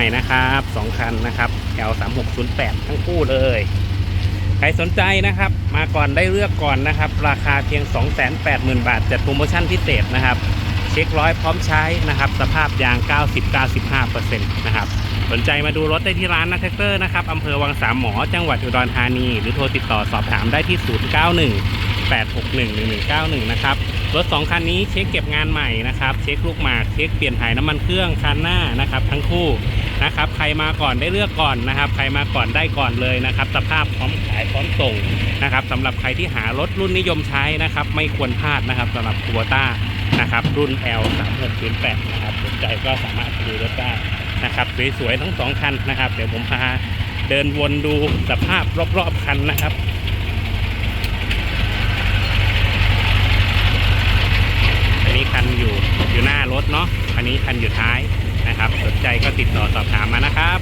ม่นะครับสองคันนะครับ L 3 6 0 8ทั้งคู่เลย ใครสนใจนะครับ มาก่อนได้เลือกก่อนนะครับ ราคาเพียง 280,000 บาทจัดโปรโมชั่นพิเศษนะครับ เช็คร้อยพร้อมใช้นะครับ สภาพยาง 90-95%นะครับสนใจมาดูรถได้ที่ร้านนะแท็กเตอร์นะครับอำเภอวังสามหมอ จังหวัดอุดรธานี หรือโทรติดต่อสอบถามได้ที่ 091 861 1191 นะครับ รถ 2 คันนี้เช็คเก็บงานใหม่นะครับ เช็คลูกหมาก เช็คเปลี่ยนถ่ายน้ำมันเครื่องคันหน้านะครับ ทั้งคู่ นะครับ ใครมาก่อนได้เลือกก่อนนะครับ ใครมาก่อนได้ก่อนเลยนะครับ สภาพพร้อมขายพร้อมส่งนะครับสำหรับใครที่หารถรุ่นนิยมใช้นะครับ ไม่ควรพลาดนะครับสำหรับคูโบต้านะครับ รุ่น L 3 6 0 8นะครับสนใจก็สามารถดูรถได้นะครับ สวยๆทั้งสองคันนะครับ เดี๋ยวผมพาเดินวนดูสภาพรอบๆคันนะครับอันนี้คันอยู่อยู่หน้ารถเนาะ อันนี้คันอยู่ท้าย นะครับ สนใจก็ติดต่อสอบถามมานะครับ